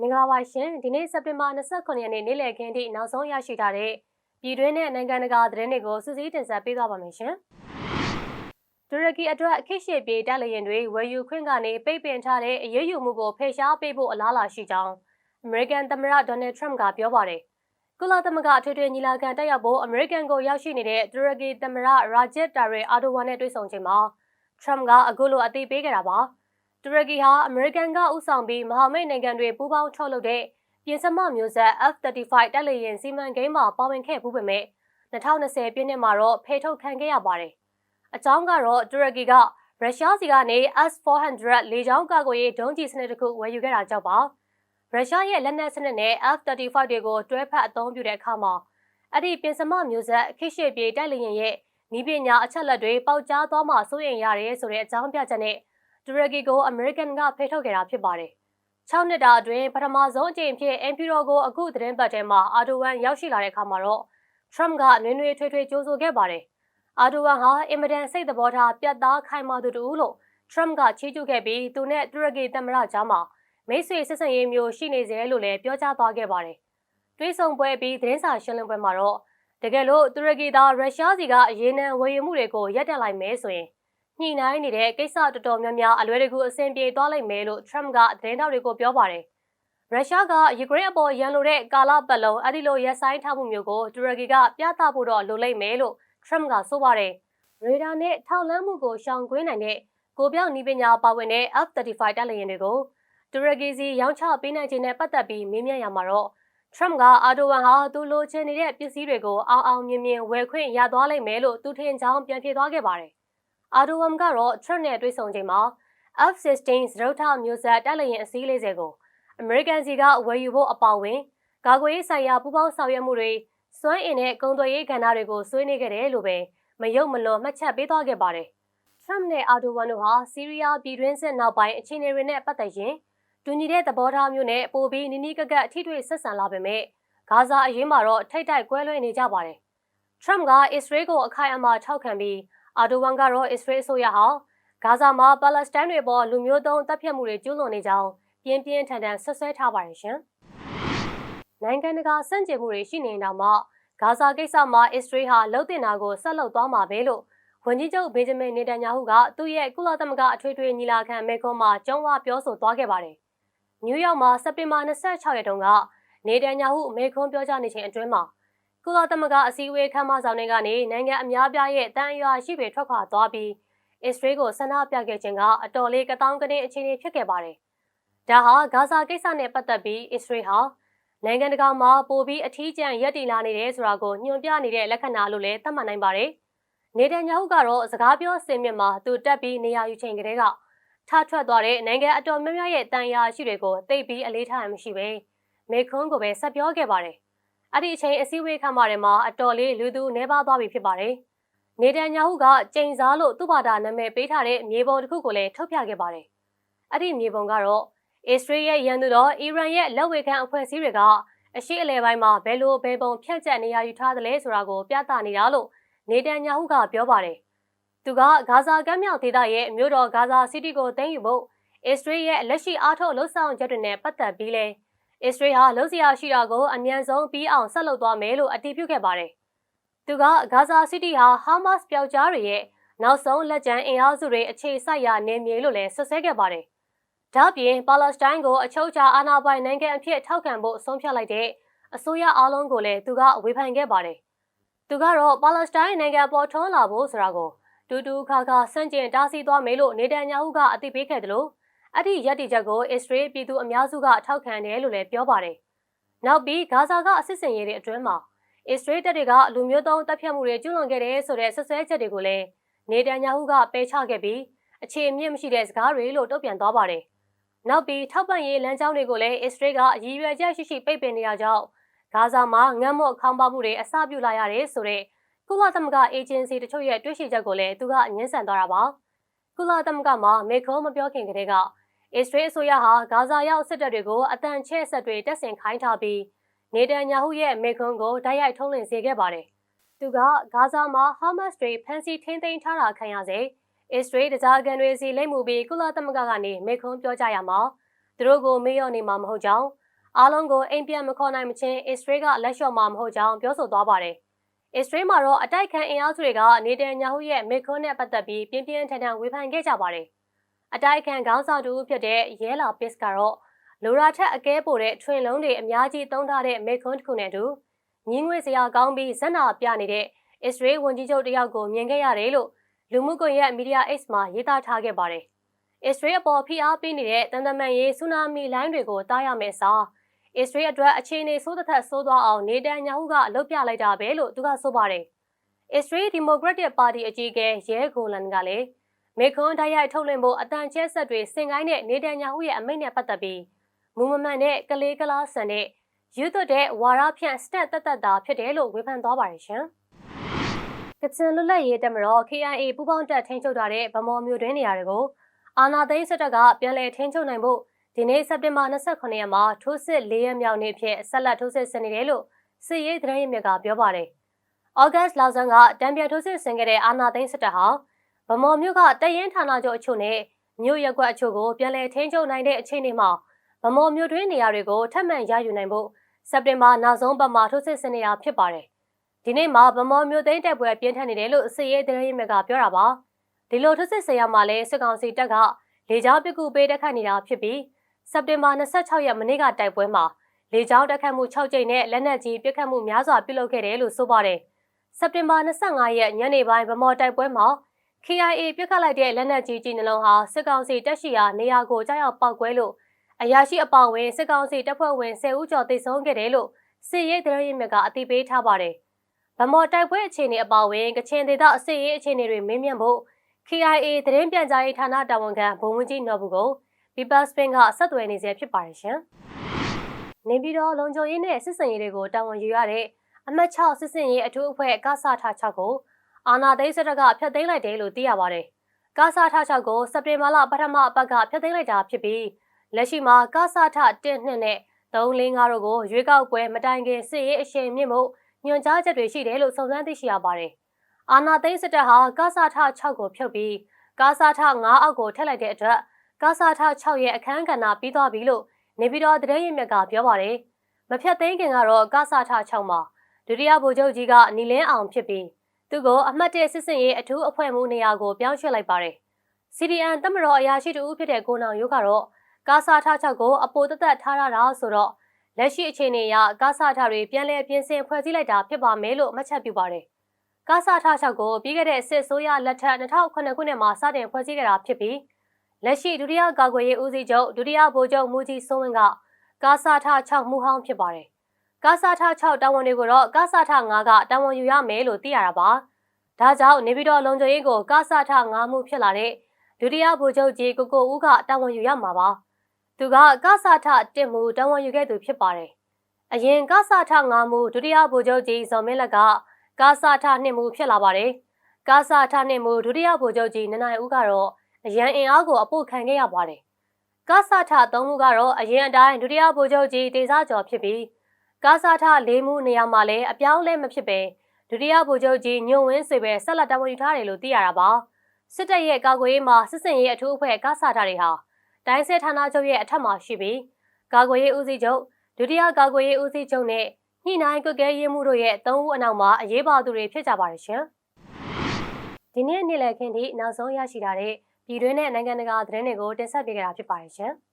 မင်္ဂလာပါရှင်ဒီနေ့စက်တင်ဘာ29ရက်နေ့နေ့လည်ခင်းထိနောက်ဆုံးရရှိထားတဲ့ပြည်တွင်းနဲ့နိုင်ငံတကာသတင်းတွေကိုစူးစီးတင်ဆက်ပေးသွားပါမယ်ရှင်တူရကီအတွက်အခက်ရှေ့ပြေးတပ်လျင်တွေဝယ်ယူခွင့်ကနေပိတ်ပင်ထားတဲ့အရေးယူမှုကိုဖယ်ရှားပေးဖို့အလားအလာရှိကြောင်းအမေရိကန်သမ္မတဒေါ်နယ်ထရမ့်ကပြောပါတယ်ကုလသမဂ္ဂအထွေထွေညီလာခံတက်ရောက်ဖို့အမေရိကန်ကိုရောက်ရှိနေတဲ့တူရကီသမ္မတရာဂျက်တာရီအာဒိုဝါနဲ့တွေ့ဆုံချိန်မှာထရမ့်ကအခုလိုအသိပေးခဲ့တာပါ။ တူရကီဟာအမေရိကန်ကဥဆောင်ပြီးမဟာမိတ်နိုင်ငံတွေပူးပေါင်းထုတ်လုပ်တဲ့ပြင်စမမျိုးဆက် F-35 တပ်လေယာဉ်စီမံကိန်းမှာပါဝင်ခဲ့မှုပဲမဲ့2020ပြည့်နှစ်မှာတော့ဖေထုတ်ခံခဲ့ရပါတယ်။အကြောင်းကတော့တူရကီကရုရှားစီကနေ S-400 လေကြောင်းကာကွယ်ရေးဒုံးကျည်စနစ်တစ်ခုဝယ်ယူခဲ့တာကြောင့်ပါ။ရုရှားရဲ့လက်နက်စနစ်နဲ့ F-35 တွေကိုတွဲဖက်အသုံးပြုတဲ့အခါမှာအဲ့ဒီပြင်စမမျိုးဆက်ခိရှိပြေတိုက်လေယာဉ်ရဲ့ဤပညာအချက်လက်တွေပေါက်ကြားသွားမှစိုးရိမ်ရတယ်ဆိုတဲ့အကြောင်းပြချက်နဲ့ တူရကီကိုအမေရိကန်ကဖိတ်ထုတ်ခဲ့တာဖြစ်ပါတယ်။6နှစ်တာအတွင်းပထမဆုံးအကြိမ်ဖြစ်အင်ဖီရိုကိုအခုသတင်းပတ်ထဲမှာအာဒိုဝမ်ရောက်ရှိလာတဲ့အခါမှာတော့ထရမ့်ကနွေနွေထွေးထွေးကြိုးဆိုခဲ့ပါတယ်။အာဒိုဝမ်ဟာအင်မတန်စိတ်သဘောထားပြတ်သားခိုင်မာသူတူလို့ထရမ့်ကချီးကျူးခဲ့ပြီးသူနဲ့တူရကီသမ္မတကြားမှာမိတ်ဆွေဆက်ဆံရေးမျိုးရှိနေစေလို့လည်းပြောကြားသွားခဲ့ပါတယ်။တွေးဆုံပွဲပြီးသတင်းစာရှင်းလင်းပွဲမှာတော့တကယ်လို့တူရကီသားရုရှားစီကအရေးနံဝယ်ယူမှုတွေကိုရပ်တန့်လိုက်မယ်ဆိုရင် ညှိနှိုင်းနေတဲ့ကိစ္စတော်တော်များများအလွယ်တကူအဆင်ပြေသွားလိမ့်မယ်လို့ Trump ကသတင်းတောက်တွေကိုပြောပါတယ်။ရုရှားကယူကရိန်းအပေါ်ရန်လိုတဲ့ကာလပတ်လုံးအဲ့ဒီလိုရက်ဆိုင်ထားမှုမျိုးကိုတူရကီကပြသဖို့တော့လိုလိမ့်မယ်လို့ Trump ကဆိုပါတယ်။ရေဒါနဲ့ထောက်လန်းမှုကိုရှောင်ကွင်းနိုင်တဲ့ကိုပြောင်နီးပညာပါဝင်တဲ့ F-35 တပ်လျင်တွေကိုတူရကီစီရောင်းချပေးနိုင်ခြင်းနဲ့ပတ်သက်ပြီးမေးမြန်းရမှာတော့ Trump ကအာဒိုဝမ်ဟာသူလိုချင်နေတဲ့ပစ္စည်းတွေကိုအောင်အောင်မြင်မြင်ဝယ်ခွင့်ရသွားလိမ့်မယ်လို့သူထင်ကြောင်းပြန်ဖြေသွားခဲ့ပါတယ် အာဒိုဝမ်ကတော့ Trump နဲ့တွေ့ဆုံချိန်မှာ F-16 စရုပ်ထမျိုးဆက်တက်လျင်အစည်း40ကိုအမေရိကန်စီကဝယ်ယူဖို့အပါအဝင်ကာကွယ်ရေးဆိုင်ရာပူးပေါင်းဆောင်ရွက်မှုတွေစွမ်းအင်နဲ့ကုန်သွယ်ရေးကဏ္ဍတွေကိုဆွေးနွေးခဲ့တယ်လို့ပဲမယုံမလွန်မှတ်ချက်ပေးသွားခဲ့ပါတယ်။ Trump နဲ့အာဒိုဝမ်တို့ဟာစီးရီးယားပြည်တွင်းစစ်နောက်ပိုင်းအခြေအနေတွေနဲ့ပတ်သက်ရင်တူညီတဲ့သဘောထားမျိုးနဲ့ပိုပြီးနီးနီးကပ်ကပ်ထိတွေ့ဆက်ဆံလာပေမဲ့ဂါဇာအရေးမှာတော့ထိတ်တိုက်ကွဲလွဲနေကြပါတယ်။ Trump ကအစ္စရေးကိုအခိုင်အမာထောက်ခံပြီး အာဒိုဝမ်ကတော့အစ္စရေးအစိုးရဟာဂါဇာမှာပါလက်စတိုင်းတွေပေါ်လူမျိုးတုံးတပ်ဖြတ်မှုတွေကျူးလွန်နေကြောင်းပြင်းပြင်းထန်ထန်ဆွဆွဲထားပါတယ်ရှင်။နိုင်ငံတကာစန့်ကျင်မှုတွေရှိနေတာမှဂါဇာကိစ္စမှာအစ္စရေးဟာလှုပ်တင်တာကိုဆက်လုပ်သွားမှာပဲလို့ဝန်ကြီးချုပ်ဘေဂျမင်နေတန်ယာဟုကသူ့ရဲ့ကုလသမဂ္ဂအထွေထွေညီလာခံမဲခွန်းမှာကျုံးဝပြောဆိုသွားခဲ့ပါတယ်။နယူးယောက်မှာစက်တင်ဘာ26ရက်တုန်းကနေတန်ယာဟုမဲခွန်းပြောကြားနေချိန်အတွင်းမှာ ကုလသမဂ္ဂအစည်းအဝေးခမ်းမဆောင်တွေကနေနိုင်ငံအများပြားရဲ့တန်အရွာရှိပေထွက်ခွာသွားပြီးအစ္စရေးကိုဆန္ဒပြခဲ့ခြင်းကအတော်လေးကတောင်းကနေအခြေအနေဖြစ်ခဲ့ပါတယ်။ဒါဟာဂါဇာကိစ္စနဲ့ပတ်သက်ပြီးအစ္စရေးဟာနိုင်ငံတကာမှာပိုပြီးအထီးကျန်ရက်တည်လာနေတယ်ဆိုတာကိုညွှန်ပြနေတဲ့လက္ခဏာလို့လည်းသတ်မှတ်နိုင်ပါတယ်။နေတန်ယာဟုကတော့စကားပြောစင်မြင့်မှာသူတက်ပြီးနေရာယူချိန်ကလေးကထထွက်သွားတဲ့နိုင်ငံအတော်များများရဲ့တန်ရာရှိတွေကိုတိတ်ပြီးအလေးထားမှမရှိပဲမေခွန်းကိုပဲဆက်ပြောခဲ့ပါတယ်။ အဲ့ဒီအချိန်အစည်းအဝေးခန်းမထဲမှာအတော်လေးလူသူနှဲပါသွားပြီဖြစ်ပါတယ်။နေတန်ညာဟုကကျိန်စားလို့သူ့ဘာသာနာမည်ပေးထားတဲ့မြေပုံတစ်ခုကိုလည်းထုတ်ပြခဲ့ပါတယ်။အဲ့ဒီမြေပုံကတော့အစ္စရေးရဲ့ရန်သူတော်အီရန်ရဲ့လက်ဝဲခံအဖွဲ့အစည်းတွေကအရှိအလဲပိုင်းမှာဘယ်လိုဘယ်ပုံဖြန့်ကျက်နေရယူထားသလဲဆိုတာကိုပြသနေတာလို့နေတန်ညာဟုကပြောပါတယ်။သူကဂါဇာကမ်းမြောင်ဒေသရဲ့မြို့တော်ဂါဇာစီးတီးကိုသိမ်းယူဖို့အစ္စရေးရဲ့လက်ရှိအားထုတ်လှုပ်ဆောင်ချက်တွေနဲ့ပတ်သက်ပြီးလဲ အစ္စရေးဟာလှုပ်ရှားရှိတာကိုအမြန်ဆုံးပြီးအောင်ဆက်လုပ်သွားမယ်လို့အတည်ပြုခဲ့ပါတယ်။သူကဂါဇာစီးတီးဟာဟာမတ်စ်ပျောက်ကြားတွေရဲ့နောက်ဆုံးလက်ကျန်အင်အားစုတွေအခြေစိုက်ရာနေမြေလို့လည်းဆွဆွဲခဲ့ပါတယ်။ဒါ့ပြင်ပါလက်စတိုင်းကိုအချုပ်အခြာအာဏာပိုင်နိုင်ငံအဖြစ်ထောက်ခံဖို့အဆုံးဖြတ်လိုက်တဲ့အစိုးရအားလုံးကိုလည်းသူကဝေဖန်ခဲ့ပါတယ်။သူကတော့ပါလက်စတိုင်းနိုင်ငံပေါ်ထွန်းလာဖို့ဆိုတာကိုတူတူခါခါစန့်ကျင်တားဆီးသွားမယ်လို့နေတန်ညာဟုကအသိပေးခဲ့တယ်လို့ အဲ့ဒီရည်တည်ချက်ကိုအစ္စရေးပြည်သူအများစုကထောက်ခံတယ်လို့လည်းပြောပါတယ်။နောက်ပြီးဂါဇာကအစစ်စင်ရေးတွေအတွင်းမှာအစ္စရေးတပ်တွေကလူမျိုးတုံးတပ်ဖြတ်မှုတွေကျူးလွန်ခဲ့တယ်ဆိုတဲ့ဆွဆွဲချက်တွေကိုလည်းနေတန်ညာဟုကပယ်ချခဲ့ပြီးအခြေအမြင့်မရှိတဲ့စကားတွေလို့တုံ့ပြန်သွားပါတယ်။နောက်ပြီးထောက်ပံ့ရေးလမ်းကြောင်းတွေကိုလည်းအစ္စရေးကအရည်ရွယ်ချက်ရှိရှိပိတ်ပင်နေတာကြောင့်ဂါဇာမှာငတ်မော့ခေါင်းပါမှုတွေအစပြုလာရတယ်ဆိုတဲ့ကုလသမဂ္ဂအေဂျင်စီတချို့ရဲ့တွေ့ရှိချက်ကိုလည်းသူကညှင်းဆန်သွားတာပါ။ကုလသမဂ္ဂမှာမေခေါမပြောခင်ကတည်းက အစ္စရေးအစိုးရဟာဂါဇာရောက်စစ်တပ်တွေကိုအတန်ချဲ့ဆက်တွေတက်ဆင်ခိုင်းထားပြီးနေတန်ညာဟုရဲ့မေခွန်းကိုတိုက်ရိုက်ထုတ်လွှင့်စေခဲ့ပါတယ်။သူကဂါဇာမှာဟာမတ်စ်တွေဖမ်းဆီးထိန်းသိမ်းထားတာခံရစေအစ္စရေးတကြားကန်တွေစီလိမ့်မှုပြီးကုလသမဂ္ဂကနေမေခွန်းပြောကြရမှာသူတို့ကိုမေ့လျော့နေမှာမဟုတ်ကြောင်းအားလုံးကိုအိမ်ပြန်မခေါ်နိုင်မချင်းအစ္စရေးကလက်လျှော့မှာမဟုတ်ကြောင်းပြောဆိုသွားပါတယ်။အစ္စရေးမှာတော့အတိုက်ခံအင်အားစုတွေကနေတန်ညာဟုရဲ့မေခွန်းနဲ့ပတ်သက်ပြီးပြင်းပြင်းထန်ထန်ဝေဖန်ခဲ့ကြပါတယ်။ အတိုက်ခံခေါင်းဆောင်တူဖြစ်တဲ့ရဲလာပစ်ကတော့လိုရာထက်အကဲပိုတဲ့ထွင်လုံးတွေအများကြီးသုံးထားတဲ့မေခွန်းတစ်ခုနဲ့အတူညင်းငွေစရာကောင်းပြီးဇက်နာပြနေတဲ့အစ္စရေးဝန်ကြီးချုပ်တယောက်ကိုမြင်ခဲ့ရတယ်လို့လူမှုကွန်ရက်မီဒီယာ X မှာရေးသားထားခဲ့ပါတယ်။အစ္စရေးအပေါ်ဖိအားပေးနေတဲ့တန်တမန်ရေးဆူနာမီလိုင်းတွေကိုတားရမယ်စားအစ္စရေးအတွက်အခြေအနေဆိုးသက်သက်ဆိုးသွားအောင်နေတန်ညာဟုကအလုပ်ပြလိုက်တာပဲလို့သူကဆိုပါတယ်။အစ္စရေးဒီမိုကရက်တစ်ပါတီအကြီးအကဲရဲဂိုလန်ကလည်း မေခွန်တိုက်ရိုက်ထုတ်လွှင့်ဖို့အတန်ကျဲဆက်တွေစင်ကိုင်းတဲ့နေတန်ညာဟုရဲ့အမိန့်နဲ့ပတ်သက်ပြီးမူမမှန်တဲ့ကလေးကလားဆန်တဲ့ယူသွတ်တဲ့ဝါရဖြန့်စတက်တက်တက်တာဖြစ်တယ်လို့ဝေဖန်သွားပါတယ်ရှင်။ကချင်လွတ်လပ်ရေးတက်မတော် KIA ပူးပေါင်းတပ်ထိန်းချုပ်ထားတဲ့ဗမော်မျိုးတွင်းနေရာတွေကိုအာနာသိန်းစစ်တပ်ကပြန်လည်ထိန်းချုပ်နိုင်ဖို့ဒီနေ့စက်တင်ဘာ29ရက်မှာထိုးစစ်၄ရက်မြောက်နေ့ဖြစ်ဆက်လက်ထိုးစစ်ဆင်နေတယ်လို့စစ်ရေးသတင်းရင်းမြစ်ကပြောပါတယ်။ဩဂတ်လဆန်းကတံပြန်ထိုးစစ်ဆင်ခဲ့တဲ့အာနာသိန်းစစ်တပ်ဟာ ဗမော်မြို့ကတရင်ဌာနချုပ်အချို့နဲ့မြို့ရက်ကွက်အချို့ကိုပြန်လည်ထိန်းချုပ်နိုင်တဲ့အခြေအနေမှာဗမော်မြို့တွင်းနေရာတွေကိုထပ်မံရယူနိုင်ဖို့စက်တင်ဘာနောက်ဆုံးပတ်မှာထိုးစစ်ဆင်နေတာဖြစ်ပါတယ်။ဒီနေ့မှာဗမော်မြို့သိမ်းတပ်ပွဲပြင်းထန်နေတယ်လို့စစ်ရေးသတင်းရင်းမြစ်ကပြောတာပါ။ဒီလိုထိုးစစ်ဆင်ရမှာလဲစစ်ကောင်စီတပ်ကလေကြောင်းပစ်ကူပေးတက်ခတ်နေတာဖြစ်ပြီးစက်တင်ဘာ26ရက်မနေ့ကတိုက်ပွဲမှာလေကြောင်းတက်ခတ်မှု6ကြိမ်နဲ့လက်နက်ကြီးပစ်ခတ်မှုများစွာပြုလုပ်ခဲ့တယ်လို့ဆိုပါတယ်။စက်တင်ဘာ25ရက်ညနေပိုင်းဗမော်တိုက်ပွဲမှာ KIA ပြစ်ခတ်လိုက်တဲ့လက်နက်ကြီးကြီးနှလုံးဟာစစ်ကောင်စီတပ်ရှိရာနေရာကိုကြားရောက်ပောက်ကွဲလို့အရာရှိအပောင်ဝင်စစ်ကောင်စီတပ်ဖွဲ့ဝင်10ဦးကျော်သေဆုံးခဲ့တယ်လို့စစ်ရေးသတင်းရင်းမြစ်ကအသိပေးထားပါတယ်။ဗမော်တိုက်ပွဲအခြေအနေအပောင်ဝင်ကချင်ဒေသအစစ်ရေးအခြေအနေတွေမေးမြန်းဖို့ KIA သတင်းပြန်ကြားရေးဌာနတာဝန်ခံဗိုလ်မှူးကြီးနော်ဘူးကို People Spin ကဆက်သွယ်နေစေဖြစ်ပါတယ်ရှင်။နေပြည်တော်လုံခြုံရေးနဲ့စစ်စင်ရေးတွေကိုတာဝန်ယူရတဲ့အမှတ်6စစ်စင်ရေးအထူးအဖွဲ့ကစားထား6ကို အာနာသိန်းစရကဖျက်သိမ်းလိုက်တယ်လို့သိရပါတယ်။ကစားထား6ကိုစက်တင်ဘာလပထမအပတ်ကဖျက်သိမ်းလိုက်တာဖြစ်ပြီးလက်ရှိမှာကစားထ1နှစ်နဲ့345တို့ကိုရွေးကောက်ပွဲမတိုင်ခင်စစ်ရေးအရှိန်မြင့်မှုညွှန်ကြားချက်တွေရှိတယ်လို့စုံစမ်းသိရှိရပါတယ်။အာနာသိန်းစစ်တပ်ဟာကစားထ6ကိုဖြုတ်ပြီးကစားထ9အောက်ကိုထက်လိုက်တဲ့အတွက်ကာစာထ6ရဲ့အခန်းကဏ္ဍပြီးသွားပြီလို့နေပြည်တော်သတင်းရင်းမြစ်ကပြောပါတယ်။မဖြတ်သိမ်းခင်ကတော့ကာစာထ6မှာဒုတိယဗိုလ်ချုပ်ကြီးကနီလင်းအောင်ဖြစ်ပြီး သူကိုအမှတ်၁စစ်စင်ရေးအထူးအဖွဲ့မှုနေရာကိုပြောင်းရွှေ့လိုက်ပါတယ်။ CDN တမတော်အရာရှိတူဖြစ်တဲ့ကိုနောင်ရုပ်ကတော့ကာစာထ6ကိုအပိုသက်သက်ထားရတာဆိုတော့လက်ရှိအခြေအနေအရကာစာထတွေပြန်လည်ပြင်ဆင်ဖွဲ့စည်းလိုက်တာဖြစ်ပါမယ်လို့မှတ်ချက်ပြုပါတယ်။ကာစာထ6ကိုပြီးခဲ့တဲ့စစ်ဆိုးရလက်ထက်2009ခုနှစ်မှာစတင်ဖွဲ့စည်းခဲ့တာဖြစ်ပြီးလက်ရှိဒုတိယကာကွယ်ရေးဦးစီးချုပ်ဒုတိယဗိုလ်ချုပ်မူကြီးစိုးဝင်းကကာစာထ6မှုဟောင်းဖြစ်ပါတယ်။ ကာစာထ6တာဝန်တွေကိုတော့ကာစာထ9ကတာဝန်ယူရမယ်လို့သိရတာပါ။ဒါကြောင့်နေပြည်တော်လုံခြုံရေးကိုကာစာထ9မှုဖြစ်လာတဲ့ဒုတိယဗိုလ်ချုပ်ကြီးကိုကိုဦးကတာဝန်ယူရမှာပါ။သူကကာစာထ1မှုတာဝန်ယူခဲ့သူဖြစ်ပါတယ်။အရင်ကာစာထ9မှုဒုတိယဗိုလ်ချုပ်ကြီးဇော်မင်းလက်ကကာစာထ2မှုဖြစ်လာပါတယ်။ကာစာထ2မှုဒုတိယဗိုလ်ချုပ်ကြီးနနိုင်ဦးကတော့အရန်အင်အားကိုအပို့ခံခဲ့ရပါတယ်။ကာဆာထ၃မှုကတော့အရင်အတိုင်းဒုတိယဗိုလ်ချုပ်ကြီးဒေသကျော်ဖြစ်ပြီး ကာဆာထ၄မှုနေရာမှာလည်းအပြောင်းလဲမဖြစ်ပဲဒုတိယဗိုလ်ချုပ်ကြီးညွန့်ဝင်းစေပဲဆက်လက်တာဝန်ယူထားတယ်လို့သိရတာပါ။စစ်တပ်ရဲ့ကာကွယ်ရေးမှာစစ်စင်ရေးအထူးအဖွဲ့ကာဆာထတွေဟာတိုင်းစစ်ဌာနချုပ်ရဲ့အထက်မှာရှိပြီးကာကွယ်ရေးဦးစီးချုပ်ဒုတိယကာကွယ်ရေးဦးစီးချုပ်နဲ့ညှိနှိုင်းကွက်ကဲရေးမှုတို့ရဲ့သုံးဦးအနောက်မှာအရေးပါသူတွေဖြစ်ကြပါတယ်ရှင်။ဒီနေ့နေ့လည်ခင်းထိနောက်ဆုံးရရှိထားတဲ့ပြည်တွင်းနဲ့နိုင်ငံတကာသတင်းတွေကိုတင်ဆက်ပေးကြတာဖြစ်ပါတယ်ရှင်။